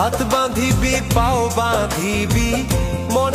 হাত বাঁধিবি পাও বাঁধিবি মন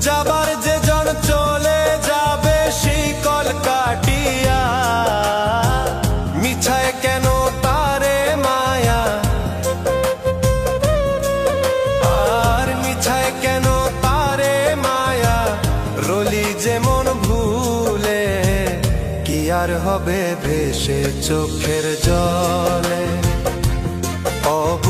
যাবার যে জন চলে যাবে শিকল কাটিয়া মিছায় কেন তারে মায়া? আর মিছায় কেন তারে মায়া? রলি যেমন ভুলে, কি আর হবে ভেসে চোখের জলে? অবুঝ